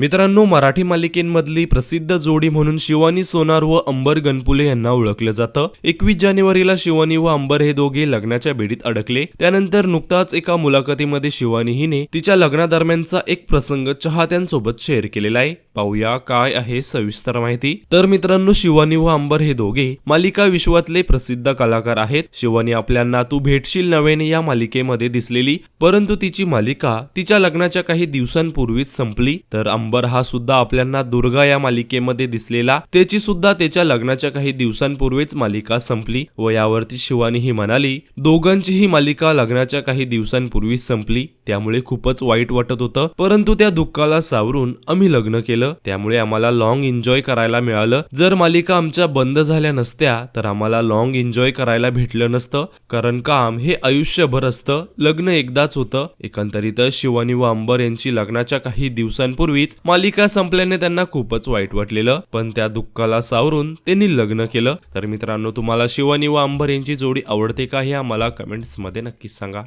मित्रांनो मराठी मालिकेंमधली प्रसिद्ध जोडी म्हणून शिवानी सोनार व अंबर गणपुले यांना ओळखलं जातं. एकवीस जानेवारीला शिवानी व अंबर हे दोघे लग्नाच्या बेडीत अडकले. त्यानंतर नुकताच एका मुलाखतीमध्ये शिवानी हिने तिच्या लग्नादरम्यानचा एक प्रसंग चाहत्यांसोबत शेअर केलेला आहे. पाहूया काय आहे सविस्तर माहिती. तर मित्रांनो शिवानी व अंबर हे दोघे मालिका विश्वातले प्रसिद्ध कलाकार आहेत. शिवानी आपल्यांना तू भेटशील नव्याने या मालिकेमध्ये दिसलेली परंतु तिची मालिका तिच्या लग्नाच्या काही दिवसांपूर्वीच संपली. तर अंबर हा सुद्धा आपल्यांना दुर्गा या मालिकेमध्ये दिसलेला. त्याची सुद्धा त्याच्या लग्नाच्या काही दिवसांपूर्वीच मालिका संपली व यावरती शिवानी ही म्हणाली दोघांची ही मालिका लग्नाच्या काही दिवसांपूर्वीच संपली. त्यामुळे खूपच वाईट वाटत होतं. परंतु त्या दुःखाला सावरून आम्ही लग्न केलं त्यामुळे आम्हाला लॉंग एन्जॉय करायला मिळालं. जर मालिका आमच्या बंद झाल्या नसत्या तर आम्हाला लॉंग एन्जॉय करायला भेटलं नसतं. कारण काम हे आयुष्यभर असतं. लग्न एकदाच होतं. एकंदरीत शिवानी व अंबर यांची लग्नाच्या काही दिवसांपूर्वीच मालिका संपल्याने त्यांना खूपच वाईट वाटलेलं. पण त्या दुःखाला सावरून त्यांनी लग्न केलं. तर मित्रांनो तुम्हाला शिवानी व अंबर यांची जोडी आवडते का हे आम्हाला कमेंट्समध्ये नक्कीच सांगा.